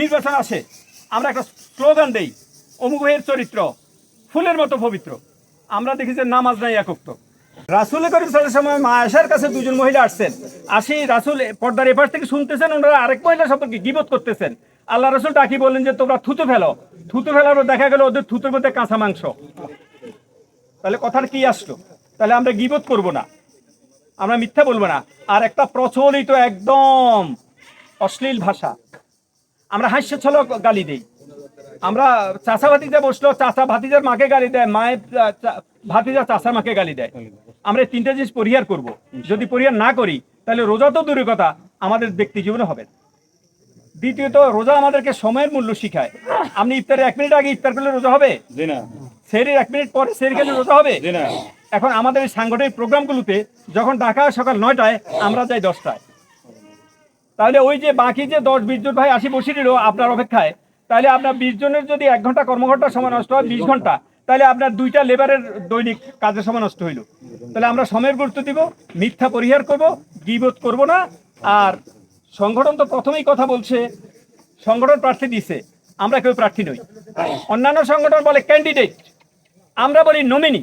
নির্বাচন আসে। আমরা একটা স্লোগান দেই অমুক ভাইয়ের চরিত্র, ফুলের মতো পবিত্র। আমরা দেখি যে নামাজ নাই একক্ত। রাসুল করিম সাল্লাল্লাহু সময় মা আয়েশার কাছে দুজন মহিলা আসছেন। আসি রাসুল পর্দার এপাশ থেকে শুনতেছেন, ওনারা আরেক মহিলা সম্পর্কে গিবত করতেছেন। আল্লাহ রাসুল ডাকি বললেন যে, তোমরা থুতু ফেলো। থুতু ফেলার দেখা গেল ওদের থুতুর মধ্যে কাঁচা মাংস। তাহলে কথাটা কি আসলো? তাহলে আমরা গিবত করব না। আমরা মিথ্যা বলব না। আর একটা প্রচলিত একদম অশ্লীল ভাষা। আমরা হাস্য ছলক গালি দেই। আমরা চাচা ভাতিজা বসল চাচা ভাতিজার মাকে গালি দেয় মায়ের ভাতিজা চাচার মাকে গালি দেয়। আমরা এই তিনটা জিনিস পরিহার করব। যদি পরিহার না করি তাহলে রোজা তো দূরের কথা আমাদের ব্যক্তি জীবনে হবে দ্বিতীয়ত রোজা আমাদেরকে সময়ের মূল্য শিখায়। আপনি ইফতারের এক মিনিট আগে ইফতার করলে রোজা হবে? সেরির এক মিনিট পরে সেরি খেলে রোজা হবে? এখন আমাদের সাংগঠনিক প্রোগ্রামগুলোতে যখন ডাকা সকাল নয়টায় আমরা যাই দশটায়। তাহলে ওই যে বাকি যে দশ বিশ জন ভাই আসি বসে নিল আপনার অপেক্ষায়, তাহলে আপনার বিশ জনের যদি এক ঘণ্টা কর্মঘন্টার সময় নষ্ট হয়, বিশ ঘণ্টা, তাহলে আপনার দুইটা লেবারের দৈনিক কাজের সময় নষ্ট হইল। তাহলে আমরা সময়ের গুরুত্ব দিব, মিথ্যা পরিহার করব গিবোধ করব না, আর সংগঠন তো প্রথমেই কথা বলছে, সংগঠন প্রার্থী দিছে, আমরা কেউ প্রার্থী নই। অন্যান্য সংগঠন বলে ক্যান্ডিডেট আমরা বলি নমিনি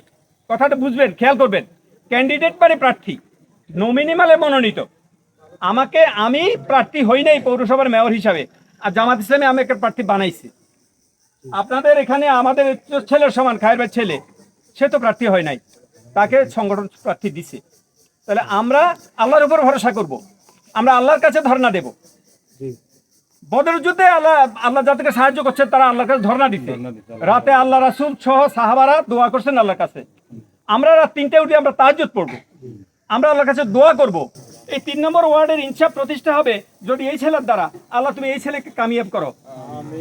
কথাটা বুঝবেন, খেয়াল করবেন ক্যান্ডিডেট মানে প্রার্থী নমিনি মানে মনোনীত। আমাকে আমি প্রার্থী হই নাই পৌরসভার মেয়র হিসাবে আর জামাত ইসলামে আমি একটা প্রার্থী বানাইছি। আপনাদের এখানে আমাদের ছেলের সমান খায়ের ছেলে সে তো প্রার্থী হয় নাই। তাকে সংগঠন প্রার্থী দিছে। তাহলে আমরা আল্লাহর উপর ভরসা করব। আমরা আল্লাহর কাছে ধর্ণা দেব। বদর যুদ্ধে আল্লাহ আল্লাহ যাদেরকে সাহায্য করছে তারা আল্লাহর কাছে ধর্ণা দিতে রাতে আল্লাহ রাসুল সহ সাহাবারা দোয়া করছেন আল্লাহর কাছে। আমরা রাত তিনটে উঠে আমরা তাহাজ্জুদ পড়ব। আমরা আল্লাহর কাছে দোয়া করব। এই তিন নম্বর ওয়ার্ডের ইনসাফ প্রতিষ্ঠা হবে যদি এই ছেলের দ্বারা। আল্লাহ তুমি এই ছেলেকে কামিয়াব করো।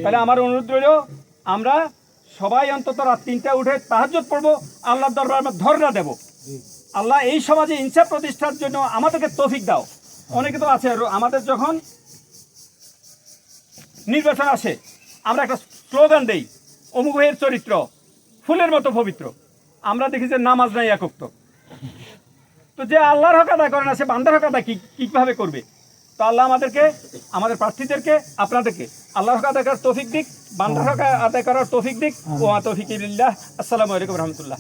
তাহলে আমার অনুরোধ রইল আমরা সবাই অন্তত রাত তিনটা উঠে তাহাজ্জুদ পড়ব আল্লাহর দরবার আমরা ধর্ণা দেব। আল্লাহ এই সমাজে ইনসাফ প্রতিষ্ঠার জন্য আমাদেরকে তৌফিক দাও। অনেকে তো আছে আমাদের যখন নির্বাচন আসে আমরা একটা স্লোগান দেই অমুক ভাইয়ের চরিত্র ফুলের মতো পবিত্র। আমরা দেখি যে নামাজ নাই একক্ত। তো যে আল্লাহর হক আদায় করে না সে বান্দার হক আদায় কি কীভাবে করবে? তো আল্লাহ আমাদেরকে আমাদের প্রার্থীদেরকে আপনাদেরকে আল্লাহর হক আদায় করার তৌফিক দিক বান্দার হক আদায় করার তৌফিক দিক। ও তৌফিক ইল্লাহ আসসালামু আলাইকুম রহমতুল্লাহ।